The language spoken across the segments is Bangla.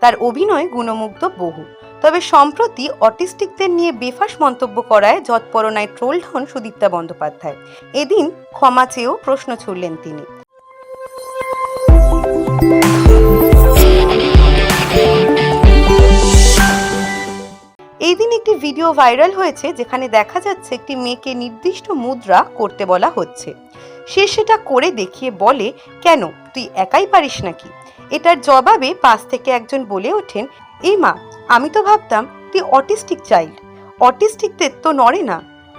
তার অভিনয় গুণমুগ্ধ বহু। তবে সম্প্রতি অটিস্টিকদের নিয়ে বেফাস মন্তব্য করায় যৎপরনায় ট্রোলড হন সুদীপ্তা বন্দ্যোপাধ্যায়। এদিন ক্ষমা চেয়েও প্রশ্ন ছুড়লেন তিনি। একটি ভিডিও ভাইরাল হয়েছে যেখানে দেখা যাচ্ছে একটি মেয়েকে নির্দিষ্ট মুদ্রা করতে বলা হচ্ছে। সে সেটা করে দেখিয়ে বলে, কেন? তুই একাই পারিস নাকি? এটার জবাবে পাশ থেকে একজন বলে ওঠেন এই মা আমি তো ভাবতাম তুই অটিস্টিক চাইল্ড। অটিস্টিকদের তো নড়ে না।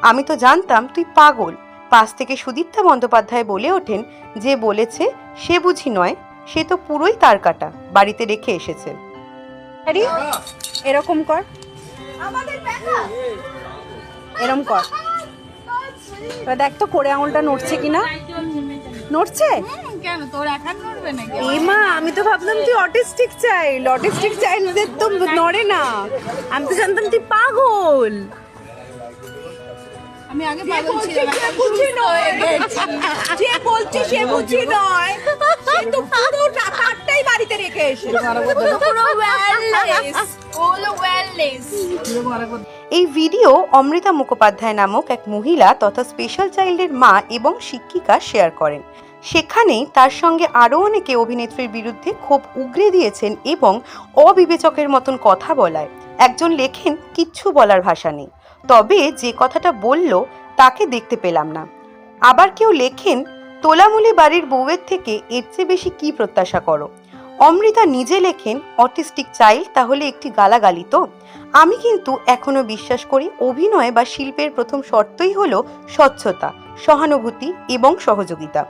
আমি তো জানতাম তুই পাগল। পাশ থেকে সুদীপ্তা বন্দ্যোপাধ্যায় বলে ওঠেন যে বলেছে সে বুঝি নয় সে তো পুরোই তার কাটা বাড়িতে রেখে এসেছে। এরকম কর। এরকম কর। দেখ তো করে আঙুলটা নড়ছে কিনা। নড়ছে? কেন? তোর নড়বে নাকি? এ মা আমি তো ভাবলাম তুই অটিস্টিক চাইল্ড। অটিস্টিক চাইল্ডদের তো নড়ে না। আমি তো জানতাম তুই পাগল। আমি আগে পাগল ছিলাম বুঝি গেছি। যে বলছে সে বুঝি নয় সে তো পুরো টাকাটাই বাড়িতে রেখে এসে পুরো ওয়্যারলেস এই ভিডিও অমৃতা মুখোপাধ্যায় নামক এক মহিলা তথা স্পেশাল চাইল্ডের মা এবং শিক্ষিকা শেয়ার করেন। সেখানেই তার সঙ্গে আরও অনেকে অভিনেত্রীর বিরুদ্ধে ক্ষোভ উগরে দিয়েছেন এবং অবিবেচকের মতন কথা বলায়। একজন লেখেন, কিচ্ছু বলার ভাষা নেই। তবে যে কথাটা বলল, তাকে দেখতে পেলাম না। আবার কেউ লেখেন, তোলামুলি বাড়ির বউয়ের থেকে এর চেয়ে বেশি কি প্রত্যাশা করো? অমৃতা নিজে লেখেন, অটিস্টিক চাইল্ড, তাহলে একটি গালাগালি তো? আমি কিন্তু এখনও বিশ্বাস করি, অভিনয় বা শিল্পের প্রথম শর্তই হলো স্বচ্ছতা। সহানুভূতি এবং সহযোগিতা।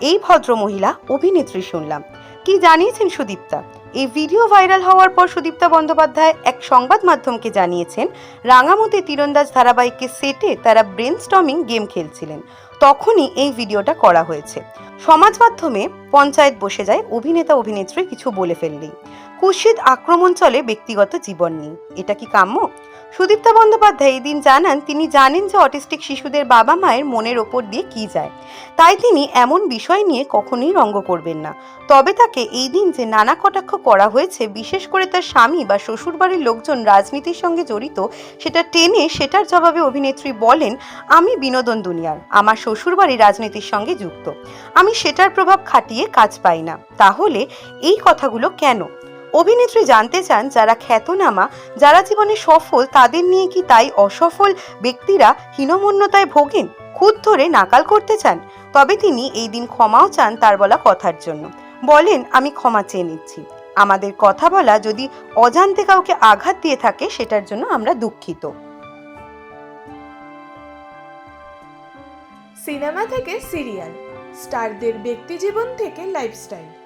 এই ভদ্র মহিলা অভিনেত্রী শুনলাম। কি জানিয়েছেন সুদীপ্তা? এই ভিডিও ভাইরাল হওয়ার পর সুদীপ্তা বন্দ্যোপাধ্যায় এক সংবাদ মাধ্যমকে জানিয়েছেন, রাঙামতি তীরন্দাজ ধারাবাহিকের সেটে তারা ব্রেন স্টমিং গেম খেলছিলেন। তখনই এই ভিডিওটা করা হয়েছে। সমাজ মাধ্যমে পঞ্চায়েত বসে যায় অভিনেতা অভিনেত্রী কিছু বলে ফেললেই। কুৎসিত আক্রমণ চলে ব্যক্তিগত জীবন নিয়ে। এটা কি কাম্য? সুদীপ্তা বন্দ্যোপাধ্যায় এই দিন জানান, তিনি জানেন যে অটিস্টিক শিশুদের বাবা মায়ের মনের ওপর দিয়ে কি যায়। তাই তিনি এমন বিষয় নিয়ে কখনোই রঙ্গ করবেন না। তবে তাকে এই দিন যে নানা কটাক্ষ করা হয়েছে, বিশেষ করে তার স্বামী বা শ্বশুরবাড়ির লোকজন রাজনীতির সঙ্গে জড়িত, সেটা টেনে সেটার জবাবে অভিনেত্রী বলেন, আমি বিনোদন দুনিয়ার, আমার শ্বশুরবাড়ি রাজনীতির সঙ্গে যুক্ত। আমি সেটার প্রভাব খাটিয়ে কাজ পাই না। তাহলে এই কথাগুলো কেন? অভিনেত্রী জানতে চান যারা খ্যাতনামা, যারা জীবনে সফল, তাদের নিয়ে কি তাই অসফল ব্যক্তিরা হীনমন্যতায় ভোগেন? খুদ ধরে নাকাল করতে চান, তবে তিনি এই দিন ক্ষমাও চান তার বলা কথার জন্য। বলেন, আমি ক্ষমা চেয়ে নিচ্ছি। আমাদের কথা বলা যদি অজান্তে কাউকে আঘাত দিয়ে থাকে, সেটার জন্য আমরা দুঃখিত। সিনেমা থেকে সিরিয়াল, স্টারদের ব্যক্তিজীবন থেকে লাইফস্টাইল।